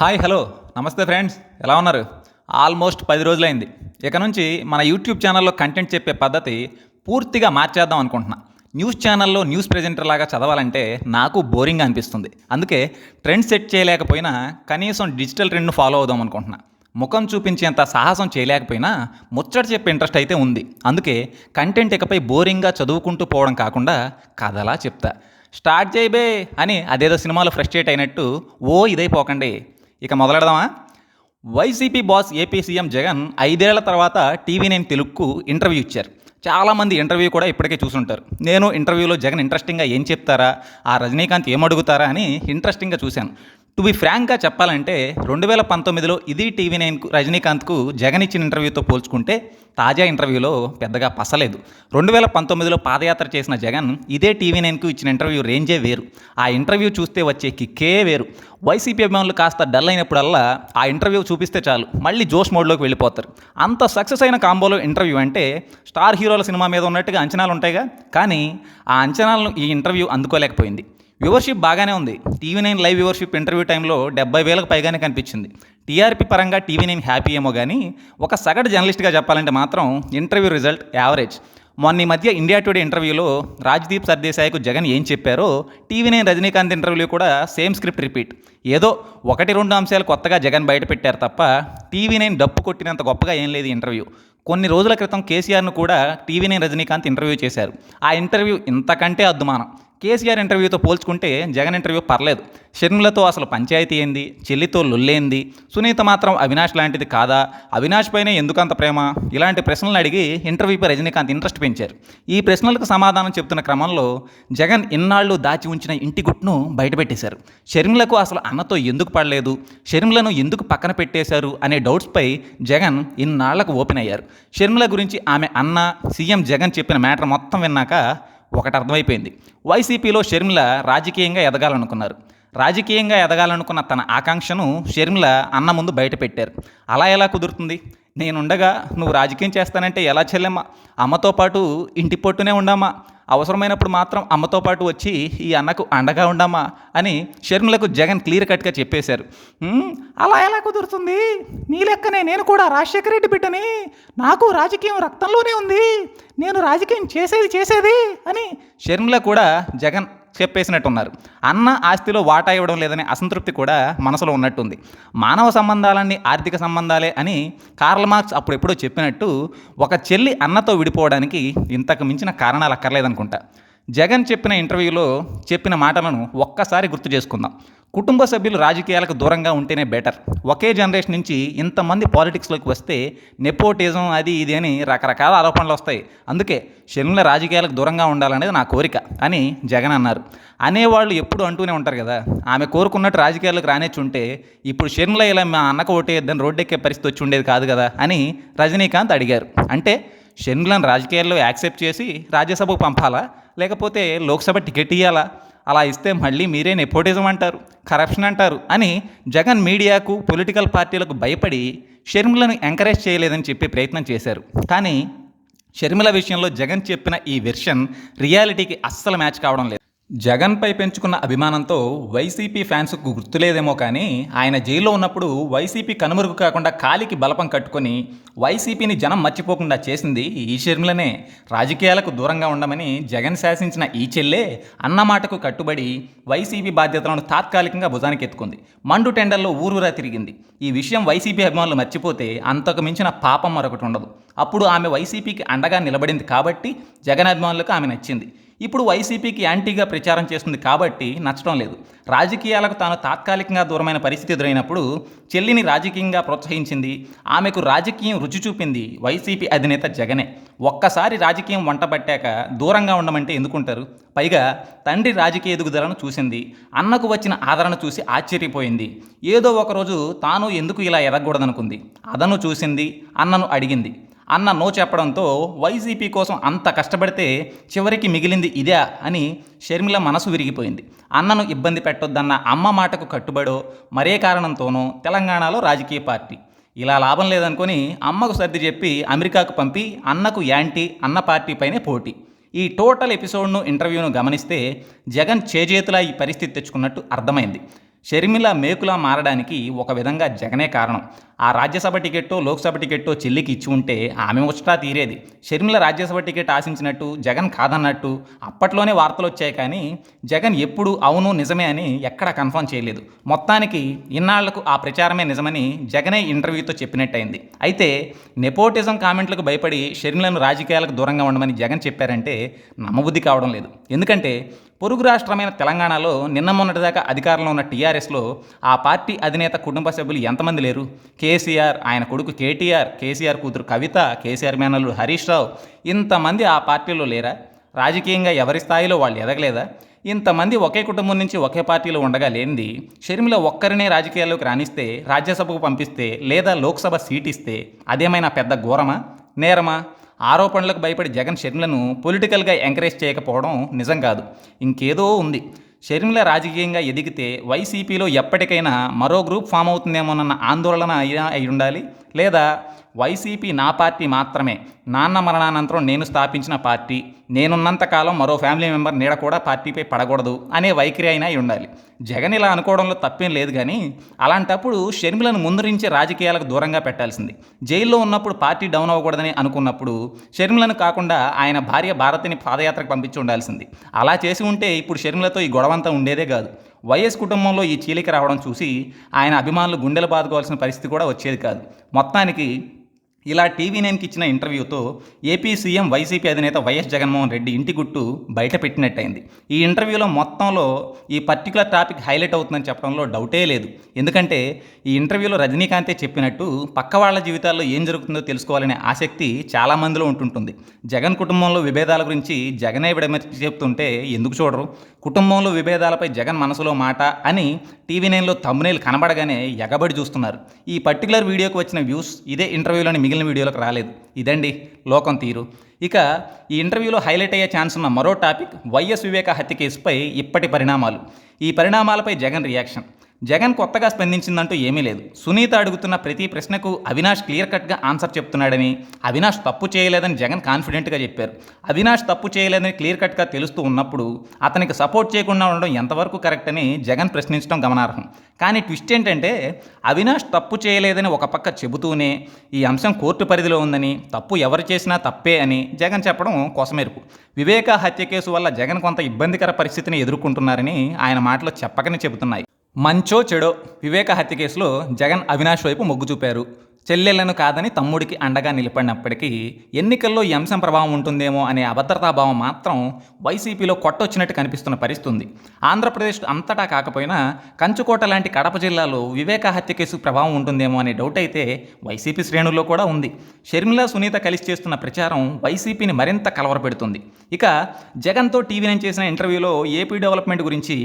Hi hello. నమస్తే friends. ఎలా ఉన్నారు? ఆల్మోస్ట్ పది రోజులైంది. ఇక నుంచి మన యూట్యూబ్ ఛానల్లో కంటెంట్ చెప్పే పద్ధతి పూర్తిగా మార్చేద్దాం అనుకుంటున్నా. న్యూస్ ఛానల్లో న్యూస్ ప్రెజెంటర్ లాగా చదవాలంటే నాకు బోరింగ్ అనిపిస్తుంది. అందుకే ట్రెండ్ సెట్ చేయలేకపోయినా కనీసం డిజిటల్ ట్రెండ్ను ఫాలో అవుదాం అనుకుంటున్నా. ముఖం చూపించేంత సాహసం చేయలేకపోయినా ముచ్చట చెప్పే ఇంట్రెస్ట్ అయితే ఉంది. అందుకే కంటెంట్ ఇకపై బోరింగ్గా చదువుకుంటూ పోవడం కాకుండా కథలా చెప్తా. స్టార్ట్ చేయబే అని అదేదో సినిమాలో ఫ్రస్ట్రేట్ అయినట్టు ఓ ఇదైపోకండి. ఇక మొదలెడదామా? YCP boss AP CM Jagan ఐదేళ్ళ తర్వాత టీవీ నైన్ తెలుగుకు ఇంటర్వ్యూ ఇచ్చారు. చాలామంది ఇంటర్వ్యూ కూడా ఇప్పటికే చూసుంటారు. నేను ఇంటర్వ్యూలో జగన్ ఇంట్రెస్టింగ్గా ఏం చెప్తారా? ఆ రజనీకాంత్ ఏం అడుగుతారా అని ఇంట్రెస్టింగ్గా చూశాను. టు బి ఫ్రాంక్గా చెప్పాలంటే రెండు వేల పంతొమ్మిదిలో ఇది టీవీ నైన్కు రజనీకాంత్కు జగన్ ఇచ్చిన ఇంటర్వ్యూతో పోల్చుకుంటే తాజా ఇంటర్వ్యూలో పెద్దగా పసలేదు. రెండు వేల పంతొమ్మిదిలో పాదయాత్ర చేసిన జగన్ ఇదే టీవీ నైన్కు ఇచ్చిన ఇంటర్వ్యూ రేంజే వేరు. ఆ ఇంటర్వ్యూ చూస్తే వచ్చే కిక్కే వేరు. వైసీపీ అభిమానులు కాస్త డల్ అయినప్పుడల్లా ఆ ఇంటర్వ్యూ చూపిస్తే చాలు మళ్ళీ జోష్ మోడ్లోకి వెళ్ళిపోతారు. అంత సక్సెస్ అయిన కాంబోలో ఇంటర్వ్యూ అంటే స్టార్ హీరోల సినిమా మీద ఉన్నట్టుగా అంచనాలు ఉంటాయిగా కానీ ఆ అంచనాలను ఈ ఇంటర్వ్యూ అందుకోలేకపోయింది. వ్యూవర్షిప్ బాగానే ఉంది. TV nine live viewership interview టైంలో డెబ్బై వేలకు పైగానే కనిపించింది. టీఆర్పీ పరంగా టీవీ నైన్ హ్యాపీ ఏమో కానీ ఒక సగటు జర్నలిస్ట్గా చెప్పాలంటే మాత్రం ఇంటర్వ్యూ రిజల్ట్ యావరేజ్. మొన్న ఈ మధ్య ఇండియా టుడే ఇంటర్వ్యూలో రాజ్దీప్ సర్దేశాయ్కు జగన్ ఏం చెప్పారో టీవీ నైన్ రజనీకాంత్ ఇంటర్వ్యూలో కూడా సేమ్ స్క్రిప్ట్ రిపీట్. ఏదో ఒకటి రెండు అంశాలు కొత్తగా జగన్ బయటపెట్టారు తప్ప టీవీ నైన్ డప్పు కొట్టినంత గొప్పగా ఏం లేదు ఇంటర్వ్యూ. కొన్ని రోజుల క్రితం కేసీఆర్ను కూడా టీవీ నైన్ రజనీకాంత్ ఇంటర్వ్యూ చేశారు. ఆ ఇంటర్వ్యూ ఇంతకంటే అద్దుమానం. కేసీఆర్ ఇంటర్వ్యూతో పోల్చుకుంటే జగన్ ఇంటర్వ్యూ పర్లేదు. షర్మిలతో అసలు పంచాయతీ ఏంది? చెల్లితో లొల్లేంది సునీత మాత్రం అవినాష్ లాంటిది కాదా? అవినాష్ పైనే ఎందుకంత ప్రేమ? ఇలాంటి ప్రశ్నలు అడిగి ఇంటర్వ్యూపై రజనీకాంత్ ఇంట్రెస్ట్ పెంచారు. ఈ ప్రశ్నలకు సమాధానం చెప్తున్న క్రమంలో జగన్ ఇన్నాళ్ళు దాచి ఉంచిన ఇంటి గుట్టును బయటపెట్టేశారు. షర్మిలకు అసలు అన్నతో ఎందుకు పడలేదు? షర్మిలను ఎందుకు పక్కన పెట్టేశారు అనే డౌట్స్పై జగన్ ఇన్నాళ్ళకు ఓపెన్ అయ్యారు. షర్మిల గురించి ఆమె అన్న సీఎం జగన్ చెప్పిన మ్యాటర్ మొత్తం విన్నాక ఒకటి అర్థమైపోయింది. వైసీపీలో షర్మిల రాజకీయంగా ఎదగాలనుకున్నారు. రాజకీయంగా ఎదగాలనుకున్న తన ఆకాంక్షను షర్మిల అన్న ముందు బయట పెట్టారు. అలా ఎలా కుదురుతుంది? నేనుండగా నువ్వు రాజకీయం చేస్తానంటే ఎలా చెల్లెమ్మా? అమ్మతో పాటు ఇంటి పొట్టునే ఉండమ్మా. అవసరమైనప్పుడు మాత్రం అమ్మతో పాటు వచ్చి ఈ అన్నకు అండగా ఉండమ్మా అని షర్మిలకు జగన్ క్లియర్ కట్గా చెప్పేశారు. అలా ఎలా కుదురుతుంది? నీ లెక్కనే నేను కూడా రాజశేఖర రెడ్డి బిడ్డని. నాకు రాజకీయం రక్తంలోనే ఉంది. నేను రాజకీయం చేసేది చేసేది అని షర్మిల కూడా జగన్ చెప్పేసినట్టున్నారు. అన్న ఆస్తిలో వాటా ఇవ్వడం లేదనే అసంతృప్తి కూడా మనసులో ఉన్నట్టుంది. మానవ సంబంధాలన్నీ ఆర్థిక సంబంధాలే అని కార్ల్ మార్క్స్ అప్పుడెప్పుడో చెప్పినట్టు ఒక చెల్లి అన్నతో విడిపోవడానికి ఇంతకు మించిన కారణాలు అక్కర్లేదనుకుంటా. జగన్ చెప్పిన ఇంటర్వ్యూలో చెప్పిన మాటలను ఒక్కసారి గుర్తు చేసుకుందాం. కుటుంబ సభ్యులు రాజకీయాలకు దూరంగా ఉంటేనే బెటర్. ఒకే జనరేషన్ నుంచి ఇంతమంది పాలిటిక్స్లోకి వస్తే నెపోటిజం అది ఇది అని రకరకాల ఆరోపణలు వస్తాయి. అందుకే శనుల రాజకీయాలకు దూరంగా ఉండాలనేది నా కోరిక అని జగన్ అన్నారు. అనేవాళ్ళు ఎప్పుడు అంటూనే ఉంటారు కదా ఆమె కోరుకున్నట్టు రాజకీయాలకు రానేచ్చుంటే ఇప్పుడు శనుల ఇలా మా అన్నకు ఓటేద్దని రోడ్డెక్కే పరిస్థితి వచ్చి ఉండేది కాదు కదా అని రజనీకాంత్ అడిగారు. అంటే షర్మిలను రాజకీయాల్లో యాక్సెప్ట్ చేసి రాజ్యసభకు పంపాలా? లేకపోతే లోక్సభ టికెట్ ఇవ్వాలా అలా ఇస్తే మళ్ళీ మీరే నెపోటిజం అంటారు కరప్షన్ అంటారు అని జగన్ మీడియాకు పొలిటికల్ పార్టీలకు భయపడి షర్మిలను ఎంకరేజ్ చేయలేదని చెప్పే ప్రయత్నం చేశారు. కానీ షర్మిల విషయంలో జగన్ చెప్పిన ఈ వెర్షన్ రియాలిటీకి అస్సలు మ్యాచ్ కావడం లేదు. జగన్పై పెంచుకున్న అభిమానంతో వైసీపీ ఫ్యాన్స్కు గుర్తులేదేమో కానీ ఆయన జైల్లో ఉన్నప్పుడు వైసీపీ కనుమరుగు కాకుండా కాలికి బలపం కట్టుకొని వైసీపీని జనం మర్చిపోకుండా చేసింది ఈ షర్మిలనే. రాజకీయాలకు దూరంగా ఉండమని జగన్ శాసించిన ఈ చెల్లే అన్నమాటకు కట్టుబడి వైసీపీ బాధ్యతలను తాత్కాలికంగా భుజానికి ఎత్తుకుంది. మండు టెండర్లో ఊరూరా తిరిగింది. ఈ విషయం వైసీపీ అభిమానులు మర్చిపోతే అంతకు మించిన పాపం మరొకటి ఉండదు. అప్పుడు ఆమె వైసీపీకి అండగా నిలబడింది కాబట్టి జగన్ అభిమానులకు ఆమె నచ్చింది. ఇప్పుడు వైసీపీకి యాంటీగా ప్రచారం చేస్తుంది కాబట్టి నచ్చడం లేదు. రాజకీయాలకు తాను తాత్కాలికంగా దూరమైన పరిస్థితి ఎదురైనప్పుడు చెల్లిని రాజకీయంగా ప్రోత్సహించింది ఆమెకు రాజకీయం రుచి చూపింది వైసీపీ అధినేత జగనే. ఒక్కసారి రాజకీయం వంటబట్టాక దూరంగా ఉండమంటే ఎందుకుంటారు? పైగా తండ్రి రాజకీయ ఎదుగుదలను చూసింది అన్నకు వచ్చిన ఆదరణ చూసి ఆశ్చర్యపోయింది. ఏదో ఒకరోజు తాను ఎందుకు ఇలా ఎదగకూడదనుకుంది? అదను చూసింది అన్నను అడిగింది. అన్న నో చెప్పడంతో వైసీపీ కోసం అంత కష్టపడితే చివరికి మిగిలింది ఇదే అని షర్మిల మనసు విరిగిపోయింది. అన్నను ఇబ్బంది పెట్టొద్దన్న అమ్మ మాటకు కట్టుబడో మరే కారణంతోనో తెలంగాణలో రాజకీయ పార్టీ. ఇలా లాభం లేదనుకొని అమ్మకు సర్ది చెప్పి అమెరికాకు పంపి అన్నకు యాంటీ అన్న పార్టీపైనే పోటీ. ఈ టోటల్ ఎపిసోడ్ను ఇంటర్వ్యూను గమనిస్తే జగన్ చేజేతులా ఈ పరిస్థితి తెచ్చుకున్నట్టు అర్థమైంది. షర్మిల మేకులా మారడానికి ఒక విధంగా జగనే కారణం. ఆ రాజ్యసభ టికెట్టో లోక్సభ టికెట్టో చెల్లికి ఇచ్చి ఉంటే ఆమె ముచ్చటా తీరేది. షర్మిల రాజ్యసభ టికెట్ ఆశించినట్టు జగన్ కాదన్నట్టు అప్పట్లోనే వార్తలు వచ్చాయి కానీ జగన్ ఎప్పుడు అవును నిజమే అని ఎక్కడా కన్ఫర్మ్ చేయలేదు. మొత్తానికి ఇన్నాళ్ళకు ఆ ప్రచారమే నిజమని జగనే ఇంటర్వ్యూతో చెప్పినట్టయింది. అయితే నెపోటిజం కామెంట్లకు భయపడి షర్మిలను రాజకీయాలకు దూరంగా ఉండమని జగన్ చెప్పారంటే నమ్మబుద్ధి కావడం లేదు. ఎందుకంటే పొరుగు రాష్ట్రమైన తెలంగాణలో నిన్న మొన్నటిదాకా అధికారంలో ఉన్న టీఆర్ఎస్లో ఆ పార్టీ అధినేత కుటుంబ సభ్యులు ఎంతమంది లేరు? కేసీఆర్ ఆయన కొడుకు కేటీఆర్ కేసీఆర్ కూతురు కవిత కేసీఆర్ మేనల్లుడు హరీష్ రావు ఇంతమంది ఆ పార్టీలో లేరా? రాజకీయంగా ఎవరి స్థాయిలో వాళ్ళు ఎదగలేదా? ఇంతమంది ఒకే కుటుంబం నుంచి ఒకే పార్టీలో ఉండగా లేనిది షర్మిల ఒక్కరినే రాజకీయాల్లోకి రాణిస్తే రాజ్యసభకు పంపిస్తే లేదా లోక్సభ సీట్ ఇస్తే అదేమైనా పెద్ద ఘోరమా? నేరమా? ఆరోపణలకు భయపడి జగన్ షర్మిలను పొలిటికల్గా ఎంకరేజ్ చేయకపోవడం నిజం కాదు. ఇంకేదో ఉంది. షర్మిల రాజకీయంగా ఎదిగితే వైసీపీలో ఎప్పటికైనా మరో గ్రూప్ ఫామ్ అవుతుందేమోనన్న ఆందోళన అయినా అయి ఉండాలి. లేదా వైసీపీ నా పార్టీ మాత్రమే. నాన్న మరణానంతరం నేను స్థాపించిన పార్టీ. నేనున్నంతకాలం మరో ఫ్యామిలీ మెంబర్ నీడ కూడా పార్టీపై పడకూడదు అనే వైఖరి అయినా అయి ఉండాలి. జగన్ ఇలా అనుకోవడంలో తప్పేం లేదు కానీ అలాంటప్పుడు షర్మిలను ముందరించి రాజకీయాలకు దూరంగా పెట్టాల్సింది. జైల్లో ఉన్నప్పుడు పార్టీ డౌన్ అవ్వకూడదని అనుకున్నప్పుడు షర్మిలను కాకుండా ఆయన భార్య భారతిని పాదయాత్రకు పంపించి ఉండాల్సింది. అలా చేసి ఉంటే ఇప్పుడు షర్మిలతో ఈ గొడవంతా ఉండేదే కాదు. వైఎస్ కుటుంబంలో ఈ చీలిక రావడం చూసి ఆయన అభిమానులు గుండెలు బాదుకోవాల్సిన పరిస్థితి కూడా వచ్చేది కాదు. మొత్తానికి ఇలా టీవీ నైన్కి ఇచ్చిన ఇంటర్వ్యూతో ఏపీ సీఎం వైసీపీ అధినేత వైఎస్ జగన్మోహన్ రెడ్డి ఇంటి గుట్టు బయట పెట్టినట్టయింది. ఈ ఇంటర్వ్యూలో మొత్తంలో ఈ పర్టికులర్ టాపిక్ హైలైట్ అవుతుందని చెప్పడంలో డౌటే లేదు. ఎందుకంటే ఈ ఇంటర్వ్యూలో రజనీకాంతే చెప్పినట్టు పక్క వాళ్ళ జీవితాల్లో ఏం జరుగుతుందో తెలుసుకోవాలనే ఆసక్తి చాలా మందిలో ఉంటుంటుంది. జగన్ కుటుంబంలో విభేదాల గురించి జగనే విడమర్చి చెప్తుంటే ఎందుకు చూడరు? కుటుంబంలో విభేదాలపై జగన్ మనసులో మాట అని టీవీ నైన్లో తమ్మునేలు కనబడగానే ఎగబడి చూస్తున్నారు. ఈ పర్టికులర్ వీడియోకి వచ్చిన వ్యూస్ ఇదే ఇంటర్వ్యూలోని మిగిలిన వీడియోలకు రాలేదు. ఇదండి లోకం తీరు. ఇక ఈ ఇంటర్వ్యూలో హైలైట్ అయ్యే ఛాన్స్ ఉన్న మరో టాపిక్ వైఎస్ వివేక హత్య కేసుపై ఇప్పటి పరిణామాలు. ఈ పరిణామాలపై జగన్ రియాక్షన్. జగన్ కొత్తగా స్పందించిందంటూ ఏమీ లేదు. సునీత అడుగుతున్న ప్రతి ప్రశ్నకు అవినాష్ క్లియర్ కట్గా ఆన్సర్ చెప్తున్నాడని అవినాష్ తప్పు చేయలేదని జగన్ కాన్ఫిడెంట్గా చెప్పారు. అవినాష్ తప్పు చేయలేదని క్లియర్ కట్గా తెలుస్తూ ఉన్నప్పుడు అతనికి సపోర్ట్ చేయకుండా ఉండడం ఎంతవరకు కరెక్ట్ అని జగన్ ప్రశ్నించడం గమనార్హం. కానీ ట్విస్ట్ ఏంటంటే అవినాష్ తప్పు చేయలేదని ఒక పక్క చెబుతూనే ఈ అంశం కోర్టు పరిధిలో ఉందని తప్పు ఎవరు చేసినా తప్పే అని జగన్ చెప్పడం కోసమెరుపు. వివేక హత్య కేసు వల్ల జగన్ కొంత ఇబ్బందికర పరిస్థితిని ఎదుర్కొంటున్నారని ఆయన మాటలు చెప్పకనే చెబుతున్నాయి. మంచో చెడో వివేక హత్య కేసులో జగన్ అవినాష్ వైపు మొగ్గు చూపారు. చెల్లెళ్ళను కాదని తమ్ముడికి అండగా నిలబడినప్పటికీ ఎన్నికల్లో ఈ అంశం ప్రభావం ఉంటుందేమో అనే అభద్రతాభావం మాత్రం వైసీపీలో కొట్టొచ్చినట్టు కనిపిస్తున్న పరిస్థితి ఉంది ఆంధ్రప్రదేశ్ అంతటా కాకపోయినా కంచుకోట లాంటి కడప జిల్లాలో వివేక హత్య కేసు ప్రభావం ఉంటుందేమో అనే డౌట్ అయితే వైసీపీ శ్రేణుల్లో కూడా ఉంది. షర్మిల సునీత కలిసి చేస్తున్న ప్రచారం వైసీపీని మరింత కలవరపెడుతుంది. ఇక జగన్తో టీవీ నేను చేసిన ఇంటర్వ్యూలో ఏపీ డెవలప్మెంట్ గురించి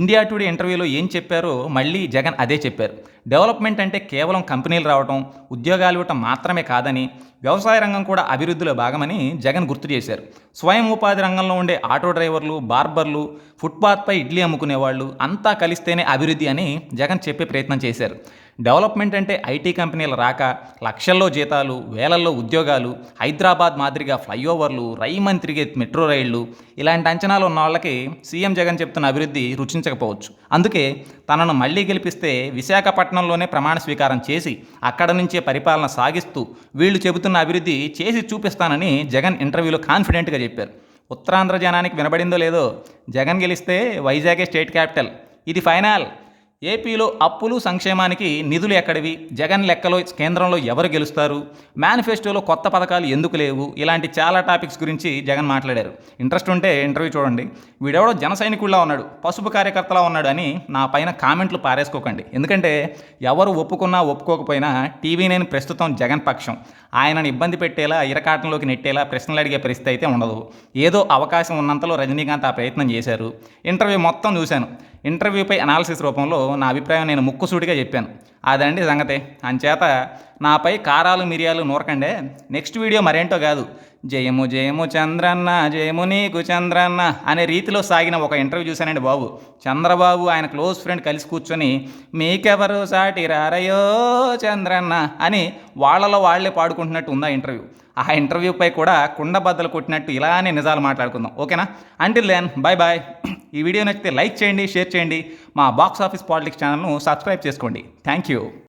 ఇండియా టుడే ఇంటర్వ్యూలో ఏం చెప్పారో మళ్ళీ జగన్ అదే చెప్పారు. డెవలప్మెంట్ అంటే కేవలం కంపెనీలు రావడం ఉద్యోగాలు ఇవ్వటం మాత్రమే కాదని వ్యవసాయ రంగం కూడా అభివృద్ధిలో భాగమని జగన్ గుర్తు చేశారు. స్వయం ఉపాధి రంగంలో ఉండే ఆటో డ్రైవర్లు బార్బర్లు ఫుట్పాత్పై ఇడ్లీ అమ్ముకునేవాళ్ళు అంతా కలిస్తేనే అభివృద్ధి అని జగన్ చెప్పే ప్రయత్నం చేశారు. డెవలప్మెంట్ అంటే ఐటీ కంపెనీల రాక లక్షల్లో జీతాలు వేలల్లో ఉద్యోగాలు హైదరాబాద్ మాదిరిగా ఫ్లైఓవర్లు రైమని తిరిగే మెట్రో రైళ్ళు ఇలాంటి అంచనాలు ఉన్న వాళ్ళకి సీఎం జగన్ చెప్తున్న అభివృద్ధి రుచించకపోవచ్చు. అందుకే తనను మళ్ళీ గెలిపిస్తే విశాఖపట్నంలోనే ప్రమాణ స్వీకారం చేసి అక్కడ నుంచే పరిపాలన సాగిస్తూ వీళ్ళు చెబుతున్న అభివృద్ధి చేసి చూపిస్తానని జగన్ ఇంటర్వ్యూలో కాన్ఫిడెంట్గా చెప్పారు. ఉత్తరాంధ్ర జనానికి వినబడిందో లేదో జగన్ గెలిస్తే వైజాగే స్టేట్ క్యాపిటల్. ఇది ఫైనల్. ఏపీలో అప్పులు సంక్షేమానికి నిధులు ఎక్కడివి? జగన్ లెక్కలో కేంద్రంలో ఎవరు గెలుస్తారు? మేనిఫెస్టోలో కొత్త పథకాలు ఎందుకు లేవు? ఇలాంటి చాలా టాపిక్స్ గురించి జగన్ మాట్లాడారు. ఇంట్రెస్ట్ ఉంటే ఇంటర్వ్యూ చూడండి. వీడెవడో జన సైనికుల్లా ఉన్నాడు పసుపు కార్యకర్తలా ఉన్నాడు అని నా పైన కామెంట్లు పారేసుకోకండి. ఎందుకంటే ఎవరు ఒప్పుకున్నా ఒప్పుకోకపోయినా టీవీ నేను ప్రస్తుతం జగన్ పక్షం. ఆయనను ఇబ్బంది పెట్టేలా ఇరకాటంలోకి నెట్టేలా ప్రశ్నలు అడిగే పరిస్థితి అయితే ఉండదు. ఏదో అవకాశం ఉన్నంతలో రజనీకాంత్ ఆ ప్రయత్నం చేశారు. ఇంటర్వ్యూ మొత్తం చూశాను. ఇంటర్వ్యూపై అనాలిసిస్ రూపంలో నా అభిప్రాయం నేను ముక్కుసూటిగా చెప్పాను. అదండి సంగతే. అంచేత నాపై కారాలు మిరియాలు నూరకండే నెక్స్ట్ వీడియో మరేంటో కాదు. జయము జయము చంద్రన్న జయము నీకు చంద్రన్న అనే రీతిలో సాగిన ఒక ఇంటర్వ్యూ చూశానండి బాబు. చంద్రబాబు ఆయన క్లోజ్ ఫ్రెండ్ కలిసి కూర్చొని మీకెవరు సాటి రారయో చంద్రన్న అని వాళ్ళలో వాళ్ళే పాడుకుంటున్నట్టు ఉందా ఇంటర్వ్యూ. ఆ ఇంటర్వ్యూపై కూడా కుండబద్దలు కొట్టినట్టు ఇలానే నిజాలు మాట్లాడుకుందాం. ఓకేనా? అంటిల్ దెన్ బాయ్ బాయ్ ఈ వీడియో నచ్చితే లైక్ చేయండి షేర్ చేయండి. మా బాక్స్ ఆఫీస్ పాలిటిక్స్ ఛానల్ను సబ్స్క్రైబ్ చేసుకోండి. Thank you